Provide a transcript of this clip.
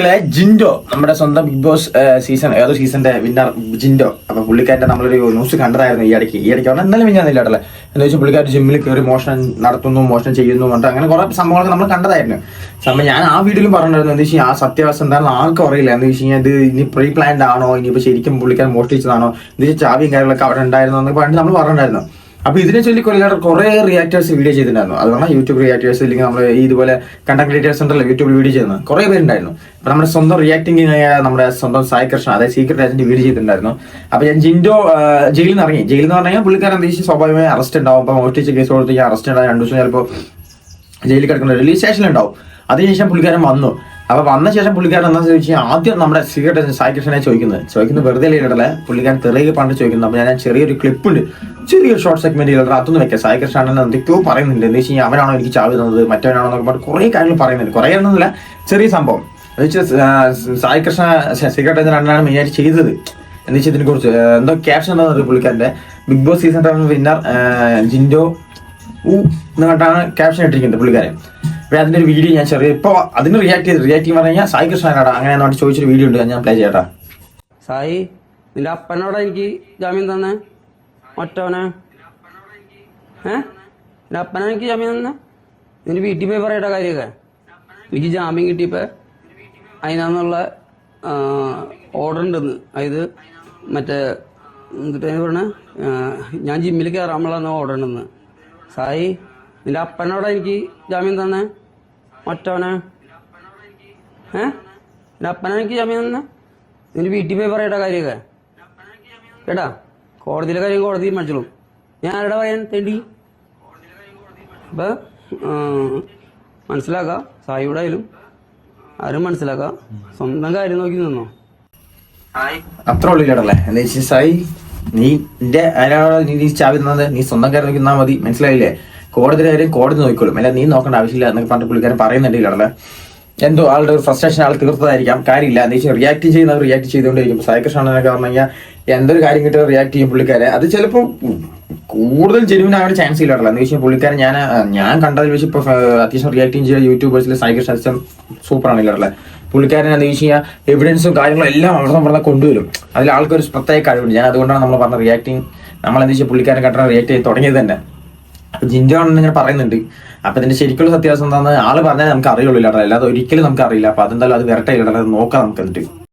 കളികളെ ജിൻഡോ നമ്മുടെ സ്വന്തം ബിഗ് ബോസ് സീസൺ ഏതോ സീസന്റെ വിന്നർ ജിൻഡോ. അപ്പൊ പുള്ളിക്കാരന്റെ നമ്മളൊരു ന്യൂസ് കണ്ടതായിരുന്നു ഈ ഇടയ്ക്ക്. ഈ ഇടയ്ക്ക് പറഞ്ഞാൽ എന്നാലും മിഞ്ഞാന്നില്ല കേട്ടല്ലേ? വെച്ചാൽ പുള്ളിക്കാർ ജിമ്മിൽ കയറി മോഷണം നടത്തുന്നു മോഷണം ചെയ്യുന്നു പറഞ്ഞിട്ട് അങ്ങനെ കുറെ സംഭവങ്ങളൊക്കെ നമ്മൾ കണ്ടതായിരുന്നു. സമയം ഞാൻ ആ വീഡിയോയിലും പറഞ്ഞിരുന്നു എന്താ വെച്ചാൽ ആ സത്യാവസ്ഥ എന്താണെന്ന് ആർക്കും അറിയില്ല. എന്ന് വെച്ച് കഴിഞ്ഞാൽ ഇത് ഇനി പ്രീ പ്ലാൻഡ് ആണോ? ഇനിയിപ്പോ ശരിക്കും പുള്ളിക്കാരൻ മോഷ്ടിച്ചതാണോ? എന്താ വെച്ചാൽ ചാവിയും കാര്യങ്ങളൊക്കെ അവിടെ ഉണ്ടായിരുന്നു എന്നൊക്കെ പറഞ്ഞിട്ട് നമ്മൾ പറഞ്ഞിട്ടുണ്ടായിരുന്നു. അപ്പൊ ഇതിനെ ചൊല്ലി കൊല്ലാതെ കുറെ റിയാക്ടേഴ്സ് വീഡിയോ ചെയ്തിട്ടുണ്ടായിരുന്നു. അതുകൊണ്ട് യൂട്യൂബ് റിയാക്ടേഴ്സ് അല്ലെങ്കിൽ നമ്മൾ ഇതുപോലെ കണ്ടന്റ് ക്രിയേറ്റേഴ്സ് ഉണ്ടല്ലോ യൂട്യൂബ് വീഡിയോ ചെയ്യുന്നത് കുറെ പേരുണ്ടായിരുന്നു. അപ്പൊ നമ്മുടെ സ്വന്തം റിയാക്ടിങ് നമ്മുടെ സ്വന്തം സായി കൃഷ്ണ അതായത് സീക്രട്ട് ഏജന്റ് വീഡിയോ ചെയ്തിട്ടുണ്ടായിരുന്നു. അപ്പൊ ഞാൻ ജിൻഡോ ജയിലിൽ നിന്ന് ഇറങ്ങി. ജയിലിൽ എന്ന് പറഞ്ഞാൽ പുള്ളിക്കാരൻ എന്താ സ്വാഭാവികമായി അറസ്റ്റ് ഉണ്ടാവും. അപ്പൊ മോഷ്ടിച്ച കേസ് കൊടുത്ത് അറസ്റ്റ് ഉണ്ടാവും. രണ്ടു ദിവസം ചിലപ്പോൾ ജയിലിൽ കിടക്കുന്ന റിലീസ് സ്റ്റേഷൻ ഉണ്ടാവും. അതിനുശേഷം പുള്ളിക്കാരൻ വന്നു. അപ്പൊ വന്ന ശേഷം പുള്ളിക്കാരൻ എന്താ ചോദിച്ചാൽ ആദ്യം നമ്മുടെ സീക്രട്ട് സായി കൃഷ്ണനെ ചോദിക്കുന്നത്. ചോദിക്കുന്നത് വെറുതെ ഇടല പുള്ളിക്കാരൻ തെറിയ പണ്ട് ചോദിക്കുന്നത് അപ്പൊ ഞാൻ ചെറിയൊരു ക്ലിപ്പ് ഉണ്ട്. ചെറിയൊരു ഷോർട്ട് സെഗ്മെന്റ് ഇടല അതൊന്നും വെക്കാം. സായി കൃഷ്ണൻ എന്തൊക്കെയോ പറയുന്നുണ്ട്. എന്ന് വെച്ച് കഴിഞ്ഞാൽ അവനാണോ എനിക്ക് ചാവ് തന്നത്? മറ്റവനാണോ എന്നൊക്കെ പറഞ്ഞ് കുറെ കാര്യങ്ങൾ പറയുന്നുണ്ട്. കുറെ എന്നല്ല ചെറിയ സംഭവം. എന്ന് വെച്ചാൽ സായി കൃഷ്ണ സീക്രട്ട് രണ്ടാണ് മെയിനായിട്ട് ചെയ്തത്. എന്ന് വെച്ചാൽ ഇതിനെ കുറിച്ച് എന്തോ ക്യാപ്ഷൻ എന്താ പുള്ളിക്കാരന്റെ big Boss season winner Jinto ഊ എന്ന് കണ്ടാണ് ക്യാപ്ഷൻ ഇട്ടിരിക്കുന്നത് പുള്ളിക്കാരൻ. അപ്പൊ അതിന്റെ ഒരു വീഡിയോ ഞാൻ ചെറിയ ഇപ്പൊ അതിന് റിയാക്ട് ചെയ്ത് റിയാക്ട് ചെയ്യുമ്പോൾ പറഞ്ഞാൽ സായി കൃഷ്ണനാടാ. അങ്ങനെ എന്നോട് ചോദിച്ചൊരു വീഡിയോ ഉണ്ട് ഞാൻ പ്ലേ ചെയ്യട്ടാ. സായി നിന്റെ അപ്പനോടാ എനിക്ക് ജാമ്യം തന്നെ? ഒറ്റവനെ ഏ? നിന്റെ അപ്പനാ എനിക്ക് ജാമ്യം തന്നെ? നിന്റെ വീട്ടിൽ പോയി പറയട്ട കാര്യമൊക്കെ. എനിക്ക് ജാമ്യം കിട്ടിയപ്പോ അതിനാന്നുള്ള ഓർഡർ ഉണ്ടെന്ന്. അതായത് മറ്റേ എന്നിട്ട് പറഞ്ഞ? ഞാൻ ജിമ്മിൽ കയറാനുള്ള ഓർഡർ ഉണ്ടെന്ന്. സായി നിന്റെ അപ്പനോടാ എനിക്ക് ജാമ്യം തന്നെ? മറ്റവനെ? ഏ? നിന്റെ അപ്പനാ എനിക്ക് ജാമ്യം തന്നെ? നിന്റെ വീട്ടിൽ പോയി പറയട്ടെ കാര്യമൊക്കെ. കേട്ടാ കോടതിയിലെ കാര്യം കോടതി മനസ്സിലും ഞാൻ ആരുടെ പറയാൻ തേണ്ടി? അപ്പൊ മനസ്സിലാക്ക. സായിയുടെ ആയാലും ആരും മനസ്സിലാക്ക. സ്വന്തം കാര്യം നോക്കി നിന്നോ. അത്ര ഉള്ളു കേട്ടല്ലേ എന്താ വെച്ചാൽ സായി? നീ നിന്റെ ആരാ നീ നീ ചാവി തന്നത്? നീ സ്വന്തം കാര്യം നോക്കി നിന്നാ മതി. മനസ്സിലായില്ലേ? കോടതി കാര്യം കോടതി നോക്കിക്കോളും. അല്ല നീ നോക്കേണ്ട ആവശ്യമില്ല എന്നൊക്കെ പറഞ്ഞ പുള്ളിക്കാരൻ പറയുന്നുണ്ട് എന്തോ ആളുടെ ഒരു ഫ്രസ്ട്രേഷൻ ആൾ തീർത്തതായിരിക്കാം. കാര്യമില്ല. എന്ന് വെച്ചാൽ റിയാക്ട് ചെയ്യുന്നവർ റിയാക്ട് ചെയ്തുകൊണ്ടിരിക്കും സായി കൃഷ്ണനൊക്കെ പറഞ്ഞു കഴിഞ്ഞാൽ എന്തൊരു കാര്യം കിട്ടുക റിയാക്ട് ചെയ്യും പുള്ളിക്കാരെ. അത് ചിലപ്പോൾ കൂടുതൽ ജെനുവിൻ ആവാൻ ചാൻസ് ഇല്ല എന്ന് വെച്ചാൽ പുള്ളിക്കാരൻ ഞാൻ ഞാൻ കണ്ടതിൽ വെച്ച് ഇപ്പോൾ അത്യാവശ്യം റിയാക്ട് ചെയ്യുന്ന യൂട്യൂബേഴ്സിൽ സായകൃഷ്ണ അച്ഛൻ സൂപ്പർ ആണ് ഇല്ലേ പുള്ളിക്കാരൻ എന്ന് വെച്ച് കഴിഞ്ഞാൽ എവിഡൻസും കാര്യങ്ങളും എല്ലാം അവിടെ നമ്മളെ കൊണ്ടുവരും. അതിൽ ആൾക്കൊരു പ്രത്യേക കഴിവുണ്ട്. ഞാൻ അതുകൊണ്ടാണ് നമ്മൾ പറഞ്ഞ റിയാക്ടിങ് നമ്മൾ എന്താ വെച്ചാൽ പുള്ളിക്കാരൻ കട്ടണം റിയാക്ട് ചെയ്ത് തുടങ്ങിയത് തന്നെ. അപ്പൊ ജിൻഡോ ആണെന്ന് ഇങ്ങനെ പറയുന്നുണ്ട്. അപ്പൊ ഇതിന്റെ ശരിക്കുള്ള സത്യാവസ്ഥ എന്താണെന്ന് ആൾ പറഞ്ഞാൽ നമുക്ക് അറിയുള്ളൂ ഇല്ലാട്ടോ. അല്ലാതെ ഒരിക്കലും നമുക്ക് അറിയില്ല. അപ്പൊ അതെന്തായാലും അത് വരട്ടെ ഇല്ലാട്ടോ നോക്കാം നമുക്ക് എന്നിട്ട്.